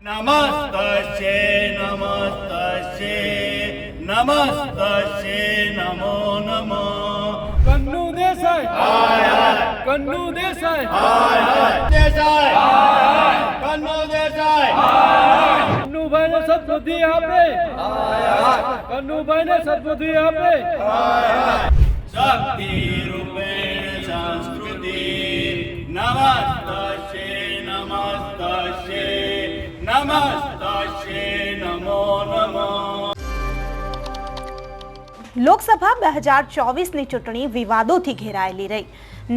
નમસ્તસ્ય નમસ્તે નમસ્તે નમો નમઃ કન્નુ દેસાઈ કન્નુ દેસાઈ દેસાઈ કન્નુ દેસાઈ કન્નુભાઈ ને સદબુદ્ધિ આપે કન્નુભાઈ ને સદબુદ્ધિ આપે શક્તિ રૂપે સંસ્કૃતિ નમસ્તસ્ય લોકસભા બે હજાર ચોવીસની ચૂંટણી વિવાદોથી ઘેરાયેલી રહી.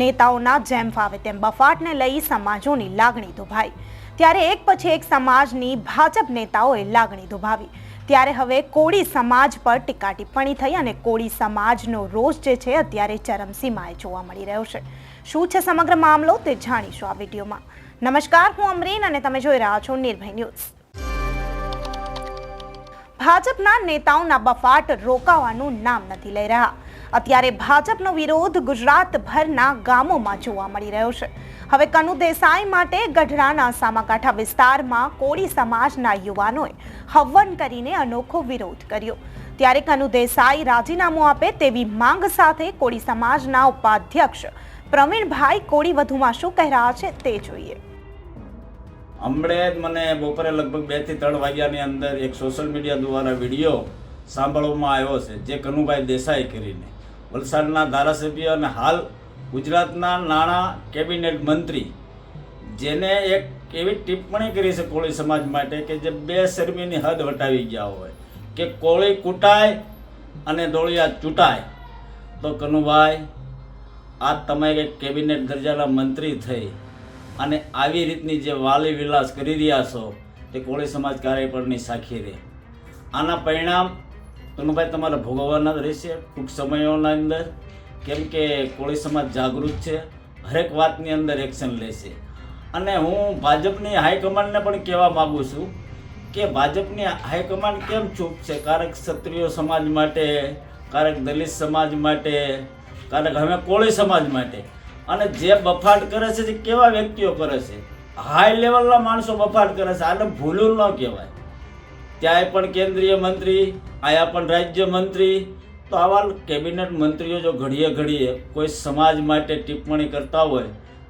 નેતાઓના જેમ ફાવે તેમ બફાટને લઈ સમાજોની લાગણી દુભાઈ. ત્યારે એક પછી એક સમાજની ભાજપ નેતાઓએ લાગણી દુભાવી. ત્યારે હવે કોળી સમાજ પર ટીકા ટિપ્પણી થઈ અને કોળી સમાજનો રોષ જે છે અત્યારે ચરમસીમાએ જોવા મળી રહ્યો છે. શું છે સમગ્ર મામલો તે જાણીશું આ વિડીયોમાં. નમસ્કાર, હું અમરીન અને તમે જોઈ રહ્યા છો નિર્ભય ન્યૂઝ. ભાજપના નેતાઓના બફાટ રોકાવાનું નામ નથી લઈ રહ્યા. અત્યારે ભાજપનો વિરોધ ગુજરાતભરના ગામોમાં જોવા મળી રહ્યો છે. હવે કનુ દેસાઈ માટે ગઢડાના સામાકાંઠા વિસ્તારમાં કોળી સમાજના યુવાનોએ હવન કરીને અનોખો વિરોધ કર્યો. ત્યારે કનુ દેસાઈ રાજીનામું આપે તેવી માંગ સાથે કોળી સમાજના ઉપાધ્યક્ષ પ્રવીણભાઈ કોળી વધુમાં શું કહી રહ્યા છે તે જોઈએ. હમણે જ મને બપોરે લગભગ બેથી ત્રણ વાગ્યાની અંદર એક સોશિયલ મીડિયા દ્વારા વીડિયો સાંભળવામાં આવ્યો છે, જે કનુભાઈ દેસાઈ કરીને. વલસાડના ધારાસભ્ય અને હાલ ગુજરાતના નાણાં કેબિનેટ મંત્રી, જેને એક એવી ટિપ્પણી કરી છે કોળી સમાજ માટે કે જે બે શરમીની હદ વટાવી ગયા હોય, કે કોળી કૂટાય અને દોળિયા ચૂંટાય. તો કનુભાઈ આ તમે કેબિનેટ દરજાના મંત્રી થઈ. અને આવી રીતની જે વાલી વિલાસ કરી રહ્યા છો, તે કોળી સમાજ કાર્ય પરની સાખી રહે. આના પરિણામ કનુભાઈ તમારે ભોગવવાના જ રહેશે ટૂંક સમયોના અંદર. કેમ કે કોળી સમાજ જાગૃત છે, હરેક વાતની અંદર એક્શન લેશે. અને હું ભાજપની હાઈકમાન્ડને પણ કહેવા માગું છું કે ભાજપની હાઈકમાન્ડ કેમ ચૂપ છે? કારક ક્ષત્રિય સમાજ માટે, કારક દલિત સમાજ માટે, કારક હવે કોળી સમાજ માટે. અને જે બફાટ કરે છે તે કેવા વ્યક્તિઓ કરે છે? હાઈ લેવલના માણસો બફાટ કરે છે. આને ભૂલું ન કહેવાય. ત્યાંય પણ કેન્દ્રીય મંત્રી, આયા પણ રાજ્ય મંત્રી. તો આવા કેબિનેટ મંત્રીઓ જો ઘડીએ ઘડીએ કોઈ સમાજ માટે ટિપ્પણી કરતા હોય,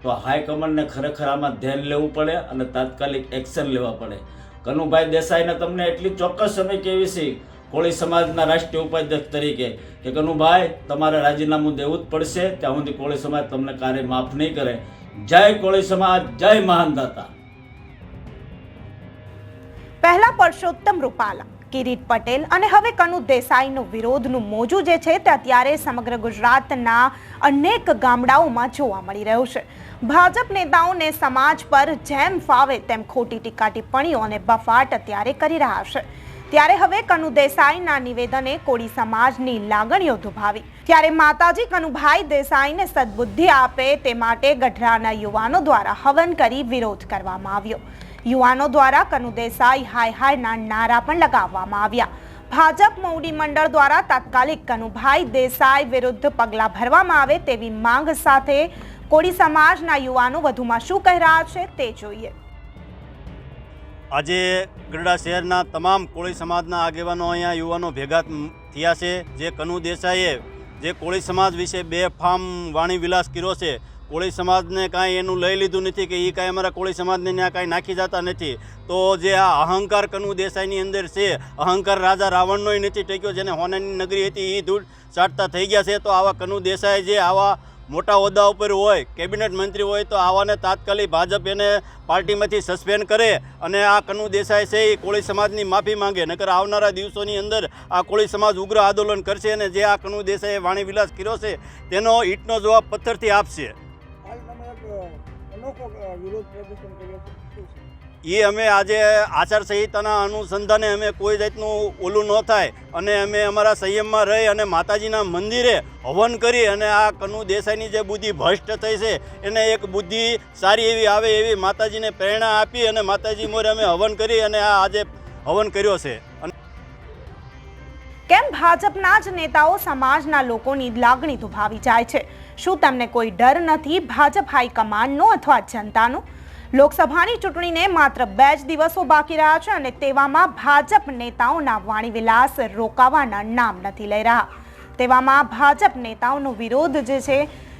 તો હાઈકમાન્ડને ખરેખર આમાં ધ્યાન લેવું પડે અને તાત્કાલિક એક્શન લેવા પડે. કનુભાઈ દેસાઈને તમને એટલી ચોક્કસ સમય કેવી છે? કોળી સમાજના રાષ્ટ્રીય ઉપાધ્યક્ષ તરીકે કે કનુભાઈ, તમારે રાજીનામું દેવું જ પડશે, ત્યાં સુધી કોળી સમાજ તમને કાર્ય માફ નહીં કરે. જય કોળી સમાજ, જય મહાનદાતા. પહેલા પરસોત્તમ રૂપાલા, કિરીટ પટેલ અને હવે કનુ દેસાઈનો વિરોધનું મોજું જે છે તે અત્યારે સમગ્ર ગુજરાતના અનેક ગામડાઓમાં જોવા મળી રહ્યું છે. ભાજપ નેતાઓને સમાજ પર જેમ ફાવે તેમ ખોટી ટીકા ટિપ્પણીઓ અને બફાટ અત્યારે કરી રહ્યા છે. ત્યારે હવે કનુ દેસાઈના નિવેદને કોળી સમાજની લાગણીઓ દુભાવી. ત્યારે માતાજી કનુભાઈ દેસાઈને સદબુદ્ધિ આપે તે માટે ગઢડાના યુવાનો દ્વારા હવન કરી વિરોધ કરવામાં આવ્યો. યુવાનો દ્વારા કનુ દેસાઈ હાય હાયના નારા પણ લગાવવામાં આવ્યા. ભાજપ મોવડી મંડળ દ્વારા તાત્કાલિક કનુભાઈ દેસાઈ વિરુદ્ધ પગલાં ભરવામાં આવે તેવી માંગ સાથે કોળી સમાજના યુવાનો વધુમાં શું કહી રહ્યા છે તે જોઈએ. આજે ગરડા શહેરના તમામ કોળી સમાજના આગેવાનો અહીંયા યુવાનો ભેગા થયા છે. જે કનુ દેસાઈએ જે કોળી સમાજ વિશે બે ફામ વાણી વિલાસ કર્યો છે. કોળી સમાજને કાંઈ એનું લઈ લીધું નથી કે એ કાંઈ અમારા કોળી સમાજને ત્યાં કાંઈ નાખી જતા નથી. તો જે આ અહંકાર કનુ દેસાઈની અંદર છે, અહંકાર રાજા રાવણનોય નથી ટેક્યો, જેને હોનાની નગરી હતી એ ધૂળ ચાટતા થઈ ગયા છે. તો આવા કનુ દેસાઈ જે આવા મોટા હોદ્દા ઉપર હોય, કેબિનેટ મંત્રી હોય, તો આવાને તાત્કાલિક ભાજપ એને પાર્ટીમાંથી સસ્પેન્ડ કરે અને આ કનુ દેસાઈ છે એ કોળી સમાજની માફી માંગે. નકર આવનારા દિવસોની અંદર આ કોળી સમાજ ઉગ્ર આંદોલન કરશે અને જે આ કનુ દેસાઈએ વાણી વિલાસ કર્યો છે, તેનો ઈંટનો જવાબ પથ્થરથી આપશે? એ અમે આજે આચારસંહિતાના અનુસંધાને અમે કોઈ જાતનું ઓલું ન થાય અને અમે અમારા સંયમમાં રહી અને માતાજીના મંદિરે હવન કરી અને આ કનુ દેસાઈની જે બુદ્ધિ ભ્રષ્ટ થઈ છે, એને એક બુદ્ધિ સારી એવી આવે એવી માતાજીને પ્રેરણા આપી અને માતાજી મોરે અમે હવન કરી અને આ આજે હવન કર્યો છે. કેમ ભાજપના જ નેતાઓ સમાજના લોકોની લાગણી દુભાવી જાય છે? શું તમને કોઈ ડર નથી? ભાજપ હાઈકમાન્ડનો અથવા જનતાનો? લોકસભાની ચૂંટણીને માત્ર બે જ દિવસો બાકી રહ્યા છે અને તેવામાં ભાજપ નેતાઓના વાણીવિલાસ રોકાવાના નામ નથી લઈ રહ્યા. તેવામાં ભાજપ નેતાઓનો વિરોધ જે છે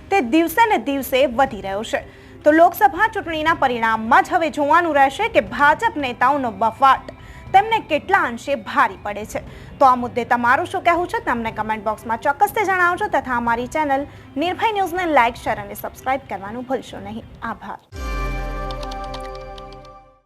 તે દિવસે ને દિવસે વધી રહ્યો છે. તો લોકસભા ચૂંટણીના પરિણામમાં જ હવે જોવાનું રહેશે કે ભાજપ નેતાઓનો બફાટ તેમને કેટલા અંશે ભારી પડે છે. તો આ મુદ્દે તમારું શું કહેવું છે? તમને કમેન્ટ બોક્સમાં ચોક્કસથી જણાવજો તથા અમારી ચેનલ નિર્ભય ન્યૂઝને લાઇક શેર અને સબસ્ક્રાઇબ કરવાનું ભૂલશો નહીં. આભાર.